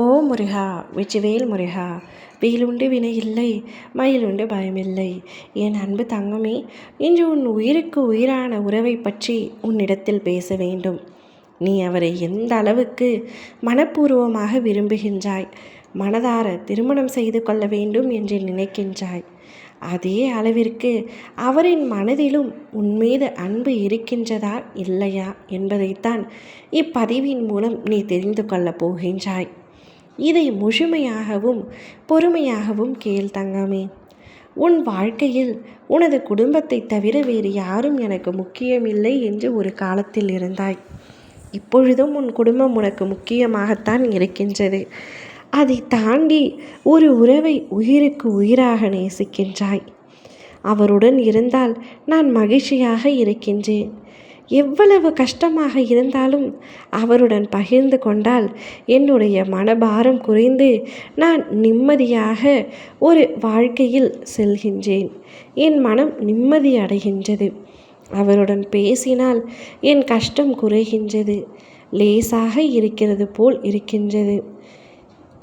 ஓ முருகா வெற்றிவேல் முருகா வெயிலுண்டு வினை இல்லை மயிலுண்டு பயமில்லை. என் அன்பு தங்கமே இன்று உன் உயிருக்கு உயிரான உறவை பற்றி உன்னிடத்தில் பேச வேண்டும். நீ அவரை எந்த அளவுக்கு மனப்பூர்வமாக விரும்புகின்றாய் மனதார திருமணம் செய்து கொள்ள வேண்டும் என்று நினைக்கின்றாய் அதே அளவிற்கு அவரின் மனதிலும் உன்மீது அன்பு இருக்கின்றதா இல்லையா என்பதைத்தான் இப்பதிவின் மூலம் நீ தெரிந்து கொள்ளப் போகின்றாய். இதை முழுமையாகவும் பொறுமையாகவும் கேள் தங்கமே. உன் வாழ்க்கையில் உனது குடும்பத்தை தவிர வேறு யாரும் எனக்கு முக்கியமில்லை என்று ஒரு காலத்தில் இருந்தாய். இப்பொழுதும் உன் குடும்பம் உனக்கு முக்கியமாகத்தான் இருக்கின்றது. அதை தாண்டி ஒரு உறவை உயிருக்கு உயிராக நேசிக்கின்றாய். அவருடன் இருந்தால் நான் மகிழ்ச்சியாக இருக்கின்றேன். எவ்வளவு கஷ்டமாக இருந்தாலும் அவருடன் பகிர்ந்து கொண்டால் என்னுடைய மனபாரம் குறைந்து நான் நிம்மதியாக ஒரு வாழ்க்கையில் செல்கின்றேன். என் மனம் நிம்மதி அடைகின்றது. அவருடன் பேசினால் என் கஷ்டம் குறைகின்றது. லேசாக இருக்கிறது போல் இருக்கின்றது.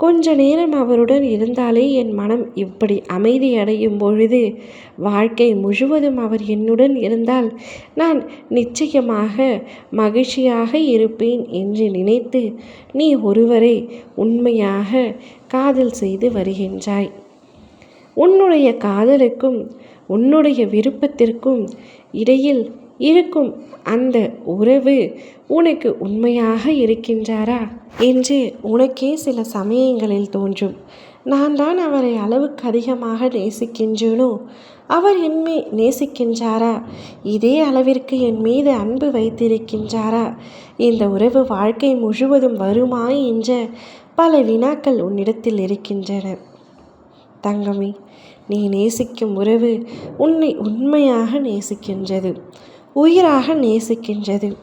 கொஞ்ச நேரம் அவருடன் இருந்தாலே என் மனம் இப்படி அமைதி அடையும் பொழுது வாழ்க்கை முழுவதும் அவர் என்னுடன் இருந்தால் நான் நிச்சயமாக மகிழ்ச்சியாக இருப்பேன் என்று நினைத்து நீ ஒருவரை உண்மையாக காதல் செய்து வருகின்றாய். உன்னுடைய காதலுக்கும் உன்னுடைய விருப்பத்திற்கும் இடையில் இருக்கும். அந்த உறவு உனக்கு உண்மையாக இருக்கின்றாரா? என்று உனக்கே சில சமயங்களில் தோன்றும். நான் தான் அவரை அளவுக்கு அதிகமாக நேசிக்கின்றேனோ? அவர் என்மே நேசிக்கின்றாரா? இதே அளவிற்கு என் மீது அன்பு வைத்திருக்கின்றாரா? இந்த உறவு வாழ்க்கை முழுவதும் வருமா என்ற பல வினாக்கள் உன்னிடத்தில் இருக்கின்றன. தங்கமே நீ நேசிக்கும் உறவு உன்னை உண்மையாக நேசிக்கின்றது. உயிராக நேசிக்கின்றது.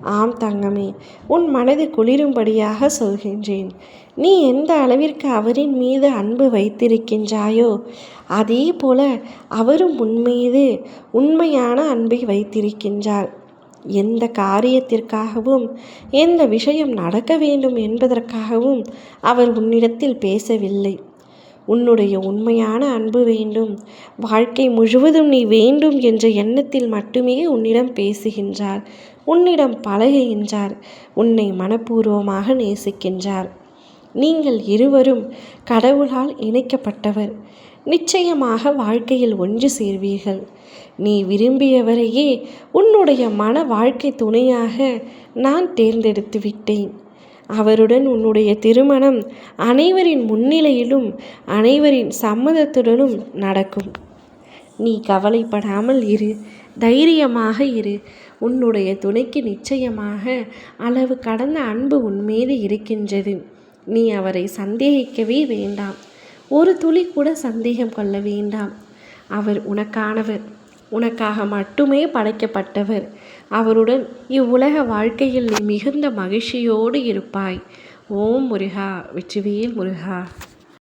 ஆம் தங்கமே உன் மனது குளிரும்படியாக சொல்கின்றேன். நீ எந்த அளவிற்கு அவரின் மீது அன்பு வைத்திருக்கின்றாயோ அதே போல அவரும் உன்மீது உண்மையான அன்பை வைத்திருக்கின்றார். எந்த காரியத்திற்காகவும் எந்த விஷயம் நடக்க வேண்டும் என்பதற்காகவும் அவர் உன்னிடத்தில் பேசவில்லை. உன்னுடைய உண்மையான அன்பு வேண்டும். வாழ்க்கை முழுவதும் நீ வேண்டும் என்ற எண்ணத்தில் மட்டுமே உன்னிடம் பேசுகின்றார். உன்னிடம் பழகுகின்றார். உன்னை மனப்பூர்வமாக நேசிக்கின்றார். நீங்கள் இருவரும் கடவுளால் இணைக்கப்பட்டவர். நிச்சயமாக வாழ்க்கையில் ஒன்று சேர்வீர்கள். நீ விரும்பியவரையே உன்னுடைய மன வாழ்க்கை துணையாக நான் தேர்ந்தெடுத்து விட்டேன். அவருடன் உன்னுடைய திருமணம் அனைவரின் முன்னிலையிலும் அனைவரின் சம்மதத்துடனும் நடக்கும். நீ கவலைப்படாமல் இரு தைரியமாக இரு. உன்னுடைய துணைக்கு நிச்சயமாக அளவு கடந்த அன்பு உன்மீது இருக்கின்றது. நீ அவரை சந்தேகிக்கவே வேண்டாம். ஒரு துளி கூட சந்தேகம் கொள்ள வேண்டாம். அவர் உனக்கானவர். உனக்காக மட்டுமே படைக்கப்பட்டவர். அவருடன் இவ்வுலக வாழ்க்கையில் நீ மிகுந்த மகிழ்ச்சியோடு இருப்பாய். ஓம் முருகா வெற்றிவேல் முருகா.